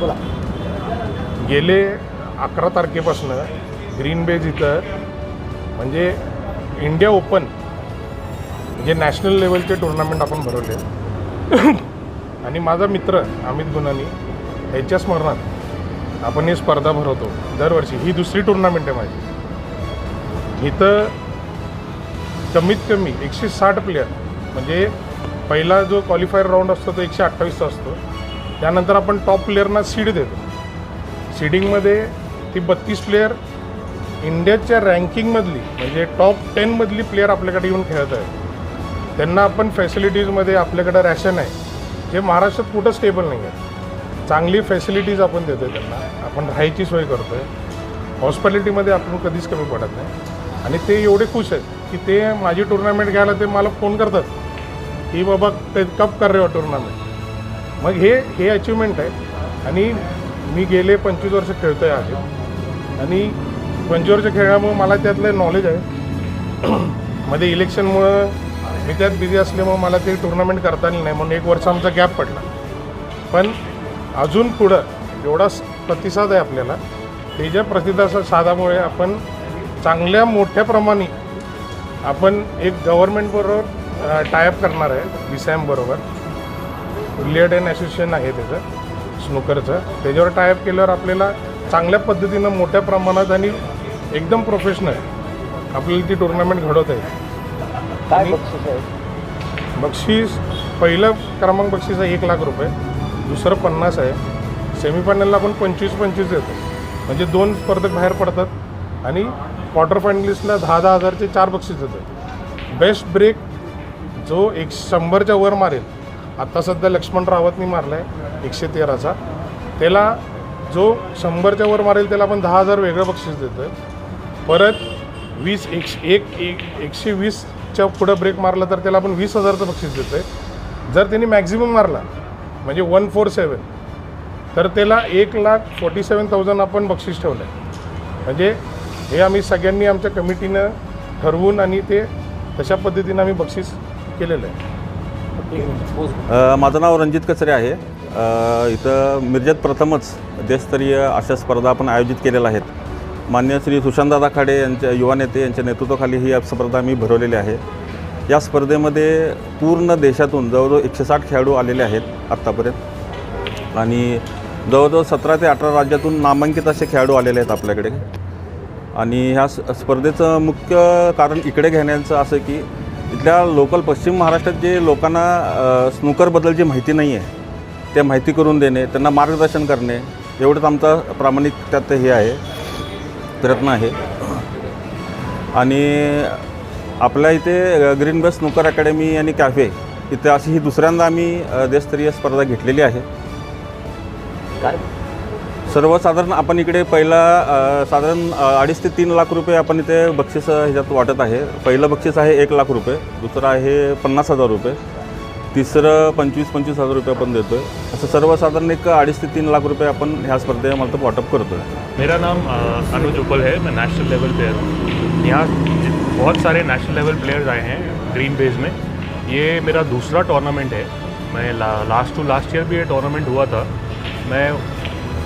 बोला. गेले अकरा तारखेपासून ग्रीन बेज इथं म्हणजे इंडिया ओपन म्हणजे नॅशनल लेवलचे टुर्नामेंट आपण भरवले. आणि माझा मित्र अमित गुनानी ह्याच्या स्मरणात आपण ही स्पर्धा भरवतो दरवर्षी. ही दुसरी टुर्नामेंट आहे माझी. इथं कमीत कमी एकशे साठ प्लेयर म्हणजे पहिला जो क्वालिफायर राऊंड असतो तो एकशे अठ्ठावीसचा असतो. त्यानंतर आपण टॉप प्लेअरना सीड देतो. सीडिंगमध्ये ती बत्तीस प्लेयर इंडियाच्या रँकिंगमधली म्हणजे टॉप टेनमधली प्लेयर आपल्याकडे येऊन खेळत आहेत. त्यांना आपण फॅसिलिटीजमध्ये आपल्याकडं रॅशन आहे. जे महाराष्ट्रात कुठं स्टेबल नाही आहे. चांगली फॅसिलिटीज आपण देतो आहे त्यांना. आपण राहायची सोय करतो आहे हॉस्पिटॅलिटीमध्ये आपण कधीच कमी पडत नाही. आणि ते एवढे खुश आहेत की ते माझी टुर्नामेंट घ्यायला ते मला फोन करतात. की बाबा ते कप कर रे हो टुर्नामेंट मग हे हे अचिव्हमेंट आहे. आणि मी गेले पंचवीस वर्ष खेळतो आहे. आणि पंचवीस वर्ष खेळण्यामुळं मला त्यातलं नॉलेज आहे. मध्ये इलेक्शनमुळं मी त्यात बिझी असल्यामुळं मला ते टुर्नामेंट करता आली नाही. म्हणून एक वर्ष आमचा गॅप पडला. पण अजून पुढं एवढा स- प्रतिसाद आहे आपल्याला. त्याच्या प्रतिसादामुळे आपण चांगल्या मोठ्या प्रमाणे आपण एक गव्हर्नमेंटबरोबर टायअप करणार आहे विसॅम सॅमबरोबर बिलियर्ड अँड असोसिएशन आहे त्याचं स्नूकरचं. त्याच्यावर टायअप केल्यावर आपल्याला चांगल्या पद्धतीनं मोठ्या प्रमाणात आणि एकदम प्रोफेशनल आपल्याला ती टुर्नामेंट घडवता येईल. काय आणि- बक्षीस आहे? बक्षीस पहिलं क्रमांक बक्षीस आहे एक लाख रुपये दुसरं पन्नास आहे. सेमीफायनलला आपण पंचवीस पंचवीस देतो. म्हणजे दोन स्पर्धक बाहेर पडतात आणि क्वार्टर फायनलिस्टला दहा दहा हजारचे चार बक्षीस देतो बेस्ट ब्रेक जो एक शंभरच्या वर मारेल आत्ता सध्या लक्ष्मण रावतनी मारला आहे एकशे तेराचा. त्याला जो शंभरच्या वर मारेल त्याला आपण दहा हजार वेगळं बक्षीस देतो आहे परत वीस एकशे एक एक एकशे वीसच्या पुढं ब्रेक मारला तर त्याला आपण वीस हजारचं बक्षीस देतो आहे जर त्यांनी मॅक्झिमम मारला म्हणजे वन फोर सेवन तर त्याला एक लाख फोर्टी सेवन थाउजंड आपण बक्षीस ठेवलं आहे म्हणजे हे आम्ही सगळ्यांनी आमच्या कमिटीनं ठरवून आणि ते तशा पद्धतीनं आम्ही बक्षीस केलेलं आहे. माझं नाव रणजित कचरे आहे. इथं मिरजेत प्रथमच देशस्तरीय अशा स्पर्धा आपण आयोजित केलेल्या आहेत. मान्य श्री सुशांतदादा खाडे यांच्या युवा नेते यांच्या नेतृत्वाखाली ही स्पर्धा मी भरवलेली आहे. या स्पर्धेमध्ये पूर्ण देशातून जवळजवळ एकशे साठ खेळाडू आलेले आहेत आत्तापर्यंत. आणि जवळजवळ सतरा ते अठरा राज्यातून नामांकित असे खेळाडू आलेले आहेत आपल्याकडे. आणि ह्या स्पर्धेचं मुख्य कारण इकडे घेण्याचं असं की इथल्या लोकल पश्चिम महाराष्ट्रात जे लोकांना स्नूकरबद्दलची स्नूकरबद्दल माहिती नाही आहे त्या माहिती करून देणे त्यांना मार्गदर्शन करणे एवढंच आमचा प्रामाणिक त्यात हे आहे प्रयत्न आहे. आणि आपल्या इथे ग्रीन बस स्नूकर अकॅडमी आणि कॅफे इथे अशी ही दुसऱ्यांदा आम्ही देशस्तरीय स्पर्धा घेतलेली आहे. काय? सर्वसाधारण आपण इकडे पहिला साधारण अडीच ते तीन लाख रुपये आपण इथे बक्षीस ह्याच्यात वाटत आहे. पहिलं बक्षीस आहे एक लाख रुपये. दुसरं आहे पन्नास हजार रुपये. तिसरं पंचवीस पंचवीस हजार रुपये आपण देतो आहे असं सर्वसाधारण एक अडीच ते तीन लाख रुपये आपण ह्या स्पर्धेमार्फत वाटप करतो आहे मेरा नाम अनुज उपल है. मैं नेशनल लेवल प्लेयर हूँ. यहाँ बहुत सारे नेशनल लेवल प्लेयर्स आए हैं ग्रीन बेज में. ये मेरा दूसरा टूर्नामेंट है. मैं ला, लास्ट टू लास्ट ईयर भी ये टूर्नामेंट हुआ था. मैं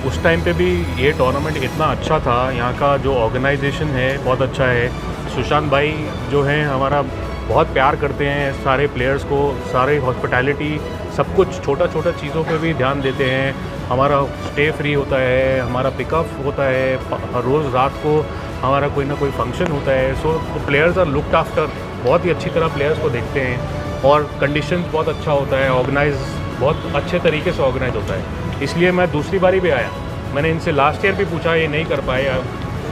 उस टाइम पे भी ये टूर्नामेंट इतना अच्छा था। यहाँ का जो ऑर्गेनाइजेशन है, बहुत अच्छा है। सुशांत भाई जो हैं, हमारा बहुत प्यार करते हैं सारे प्लेयर्स को, सारे हॉस्पिटैलिटी सब कुछ छोटा छोटा चीज़ों पे भी ध्यान देते हैं। हमारा स्टे फ्री होता है, हमारा पिकअप होता है रोज़ रात को हमारा कोई ना कोई फ़ंक्शन होता है। So players are looked after बहुत ही अच्छी तरह प्लेयर्स को देखते हैं। और कंडीशन बहुत अच्छा होता है। ऑर्गेनाइज बहुत अच्छे तरीके से ऑर्गेनाइज होता है। इसलिए मैं दूसरी बारी भी आया। मैंने इनसे लास्ट ईयर भी पूछा, ये नहीं कर पाए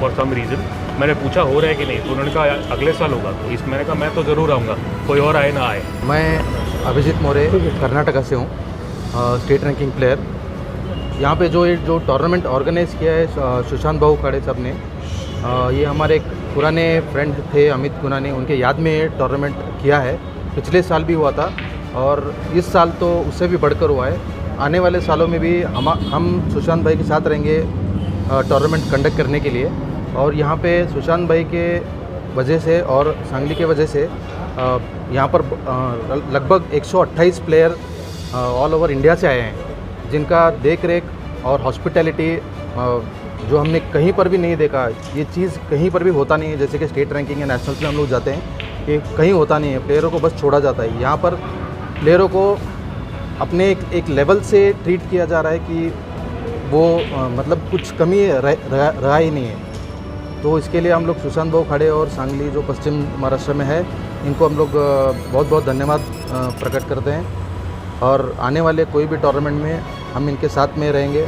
फॉर सम रीज़न मैंने पूछा, हो रहा है कि नहीं? तो उन्होंने कहा, अगले साल होगा। तो इस, मैंने कहा, मैं तो ज़रूर आऊँगा। कोई और आए ना आए। मैं अभिजीत मोरे, कर्नाटका से हूँ स्टेट रैंकिंग प्लेयर यहाँ पे जो ये, जो टूर्नामेंट ऑर्गेनाइज किया है सुशांत भाऊ खाड़े साहब ने ये हमारे एक पुराने फ्रेंड थे, अमित गुना ने, उनके याद में ये टूर्नामेंट किया है। पिछले साल भी हुआ था। और इस साल तो उससे भी बढ़कर हुआ है। आने वाले सालों में भी हम हम सुशांत भाई के साथ रहेंगे टूर्नामेंट कंडक्ट करने के लिए। और यहाँ पे सुशांत भाई के वजह से और सांगली के वजह से यहाँ पर लगभग 128 प्लेयर ऑल ओवर इंडिया से आए हैं, जिनका देख रेख और हॉस्पिटैलिटी जो हमने कहीं पर भी नहीं देखा, ये चीज़ कहीं पर भी होता नहीं है। जैसे कि स्टेट रैंकिंग या नेशनल्स में हम लोग जाते हैं ये कहीं होता नहीं है। प्लेयरों को बस छोड़ा जाता है। यहाँ पर प्लेयरों को अपने एक, एक लेवल से ट्रीट किया जा रहा है कि वो अ, मतलब कुछ कमी रह, रह, रहा ही नहीं है। तो इसके लिए हम लोग सुशांत भाव खड़े और सांगली जो पश्चिम महाराष्ट्र में है इनको हम लोग बहुत बहुत धन्यवाद प्रकट करते हैं। और आने वाले कोई भी टूर्नामेंट में हम इनके साथ में रहेंगे।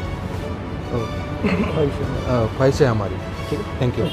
ख्वाहिश है हमारी। ठीक है। Thank you